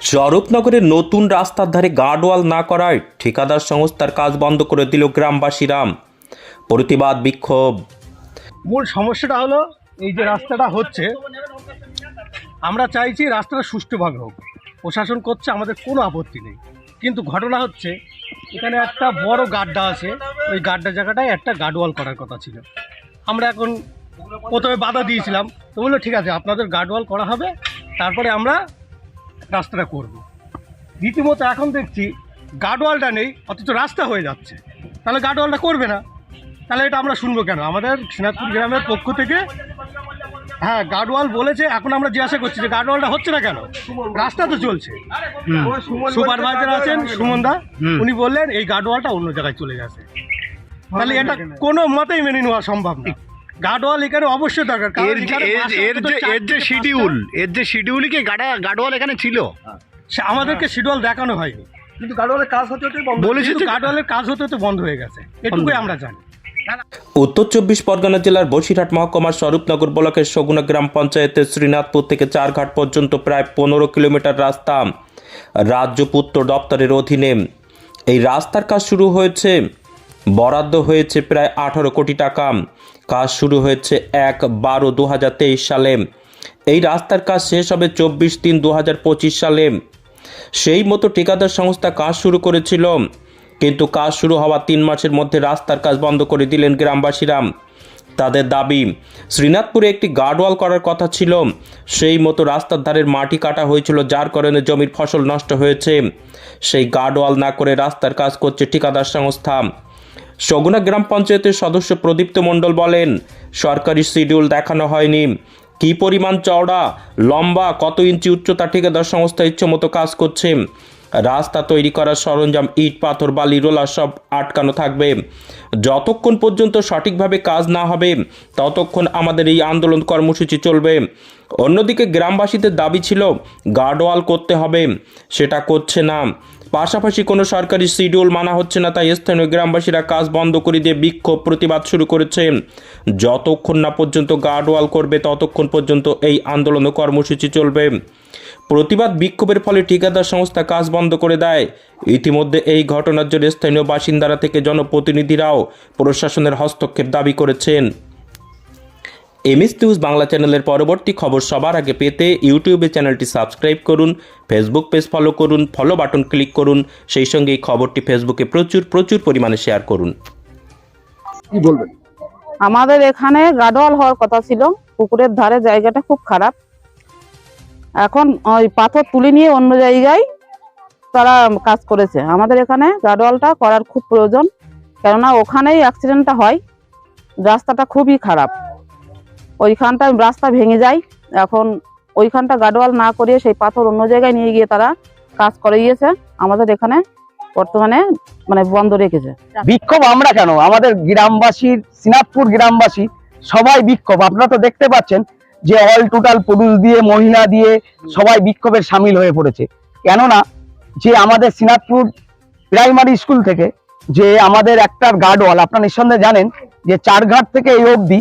স্বরূপনগরের নতুন রাস্তার ধারে গার্ডওয়াল না করায় ঠিকাদার সংস্থার কাজ বন্ধ করে দিল গ্রামবাসীরা প্রতিবাদ বিক্ষোভ। মূল সমস্যাটা হলো এই যে রাস্তাটা হচ্ছে, আমরা চাইছি রাস্তাটা সুষ্ঠুভাবে হোক। প্রশাসন করছে, আমাদের কোনো আপত্তি নেই। কিন্তু ঘটনা হচ্ছে, এখানে একটা বড় গাড্ডা আছে, ওই গাড্ডা জায়গাটায় একটা গার্ডওয়াল করার কথা ছিল। আমরা এখন প্রথমে বাধা দিয়েছিলাম, তো বলল, ঠিক আছে, আপনাদের গার্ডওয়াল করা হবে, তারপরে আমরা রাস্তাটা করব। রীতিমতো এখন দেখছি গার্ডওয়ালটা নেই অথচ রাস্তা হয়ে যাচ্ছে। তাহলে গার্ডওয়ালটা করবে না। তাহলে এটা আমরা শুনব কেন? আমাদের সিনাজপুর গ্রামের পক্ষ থেকে হ্যাঁ গার্ডওয়াল বলেছে এখন আমরা জিজ্ঞাসা করছি যে গার্ডওয়ালটা হচ্ছে না কেন? রাস্তা তো চলছে। সুপারভাইজার আছেন সুমন দা উনি বললেন এই গার্ডওয়ালটা অন্য জায়গায় চলে গেছে। তাহলে এটা কোনো মতেই মেনে নেওয়া সম্ভব না। গার্ডওয়াল এখানে অবশ্যই দরকার এর যে এর- যে এর যে শিডিউল এর যে শিডিউল কি গাডা গাডওয়াল এখানে ছিল? সে আমাদেরকে শিডিউল দেখানো হয়নি। কিন্তু গাড়োয়ালের কাজ হতে হতে বন্ধ বলেছে গার্ডওয়ালের কাজ হতে হতে বন্ধ হয়ে গেছে। এটুকুই আমরা জানি। উত্তর চব্বিশ পরগনা জেলার বসিরহাট মহকুমার স্বরূপনগর ব্লকের সগুনা গ্রাম পঞ্চায়েতের শ্রীনাথপুর থেকে চারঘাট পর্যন্ত প্রায় পনেরো কিলোমিটার রাস্তা রাজ্য পূর্ত দপ্তরের অধীনে। এই রাস্তার কাজ শুরু হয়েছে বরাদ্দ হয়েছে প্রায় আঠারো কোটি টাকা। কাজ শুরু হয়েছে এক বারো দু সালে। এই রাস্তার কাজ শেষ হবে চব্বিশ তিন দু সালে। সেই মতো ঠিকাদার সংস্থা কাজ শুরু করেছিল। কিন্তু কাজ শুরু হওয়া তিন মাসের মধ্যে রাস্তার কাজ বন্ধ করে দিলেন গ্রামবাসীরা। তাদের দাবি, শ্রীনাথপুরে একটি গার্ডওয়াল করার কথা ছিল। সেই মতো রাস্তার ধারের মাটি কাটা হয়েছিল, যার কারণে জমির ফসল নষ্ট হয়েছে। সেই গার্ডওয়াল না করে রাস্তার কাজ করছে ঠিকাদার সংস্থা। সগুনা গ্রাম পঞ্চায়েতের সদস্য প্রদীপ্ত মণ্ডল বলেন, সরকারি শিডিউল দেখানো হয়নি। কী পরিমাণ চওড়া, লম্বা, কত ইঞ্চি উচ্চতা ঠিকাদার সংস্থা ইচ্ছে মতো কাজ করছে? রাস্তা তৈরি করার সরঞ্জাম, ইট, পাথর, বালি, রোলার সব আটকানো থাকবে। যতক্ষণ পর্যন্ত সঠিকভাবে কাজ না হবে, ততক্ষণ আমাদের এই আন্দোলন কর্মসূচি চলবে। অন্যদিকে গ্রামবাসীদের দাবি ছিল গার্ডওয়াল করতে হবে। সেটা করছে না। পাশাপাশি কোনো সরকারি শিডিউল মানা হচ্ছে না, তাই স্থানীয় গ্রামবাসীরা কাজ বন্ধ করে দিয়ে বিক্ষোভ প্রতিবাদ শুরু করেছে। যতক্ষণ না পর্যন্ত গার্ডওয়াল করবে, ততক্ষণ পর্যন্ত এই আন্দোলন কর্মসূচি চলবে। প্রতিবাদ বিক্ষোভের ফলে ঠিকাদার সংস্থা কাজ বন্ধ করে দেয়। ইতিমধ্যে এই ঘটনার জন্য স্থানীয় বাসিন্দারা থেকে জনপ্রতিনিধিরাও প্রশাসনের হস্তক্ষেপ দাবি করেছেন। এমএস নিউজ বাংলা চ্যানেলের পরবর্তী খবর সবার আগে পেতে ইউটিউবে চ্যানেলটি সাবস্ক্রাইব করুন ফেসবুক পেজ ফলো করুন ফলো বাটন ক্লিক করুন সেই সঙ্গে এই খবরটি ফেসবুকে প্রচুর প্রচুর পরিমাণে শেয়ার করুন। কি বলবেন? আমাদের এখানে গাডোয়াল হওয়ার কথা ছিল পুকুরের ধারে জায়গাটা খুব খারাপ। এখন ওই পাথর তুলে নিয়ে অন্য জায়গায় তারা কাজ করেছে। আমাদের এখানে গাডোয়ালটা করার খুব প্রয়োজন কেননা ওখানেই অ্যাক্সিডেন্টটা হয় রাস্তাটা খুবই খারাপ। ওইখানটা রাস্তা ভেঙে যায়। এখন ওইখানটা গাডোয়াল না করিয়ে সেই পাথর অন্য জায়গায় নিয়ে গিয়ে তারা কাজ করে গিয়েছে। আমাদের এখানে বর্তমানে মানে বন্ধ রেখেছে। বিক্ষোভ আমরা কেন? আমাদের গ্রামবাসীর সিনাতপুর গ্রামবাসী সবাই বিক্ষোভ। আপনারা তো দেখতে পাচ্ছেন যে অল টোটাল পুরুষ দিয়ে, মহিলা দিয়ে সবাই বিক্ষোভের সামিল হয়ে পড়েছে। কেননা যে আমাদের সিনাতপুর প্রাইমারি স্কুল থেকে যে আমাদের একটা গার্ডওয়াল আপনারা নিঃসন্দেহে জানেন যে চারঘাট থেকে এই অবধি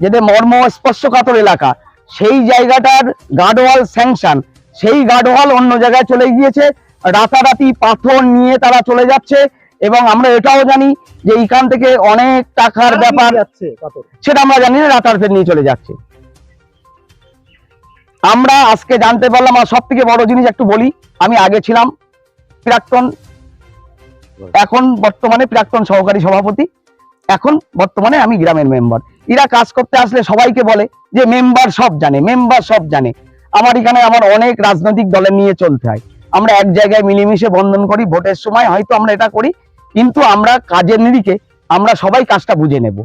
যেটা মর্ম স্পর্শকাতর এলাকা সেই জায়গাটার গার্ডওয়াল স্যাংশন সেই গার্ডওয়াল অন্য জায়গায় চলে গিয়েছে রাতারাতি পাথর নিয়ে তারা চলে যাচ্ছে এবং আমরা এটাও জানি যে এইখান থেকে অনেক টাকার ব্যাপার সেটা আমরা জানি না রাতারাতি নিয়ে চলে যাচ্ছে। আমরা আজকে জানতে পারলাম আর সব থেকে বড় জিনিস একটু বলি আমি আগে ছিলাম প্রাক্তন এখন বর্তমানে প্রাক্তন সহকারী সভাপতি। এখন বর্তমানে আমি গ্রামের মেম্বার এরা কাজ করতে আসলে সবাইকে বলে যে মেম্বার সব জানে মেম্বার সব জানে। আমার এখানে আমার অনেক রাজনৈতিক দলের নিয়ে চলতে হয়। আমরা এক জায়গায় মিলেমিশে বন্ধন করি, ভোটের সময় হয়তো আমরা এটা করি, কিন্তু আমরা কাজের নিরিখে আমরা সবাই কাজটা বুঝে নেব।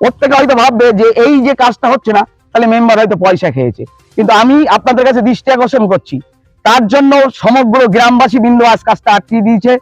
প্রত্যেকে হয়তো ভাববে যে এই যে কাজটা হচ্ছে না, তাহলে মেম্বার হয়তো পয়সা খেয়েছে। কিন্তু আমি আপনাদের কাছে দৃষ্টি আকর্ষণ করছি। তার জন্য সমগ্র গ্রামবাসী বিন্দু আজ কাজটা আটকিয়ে দিয়েছে।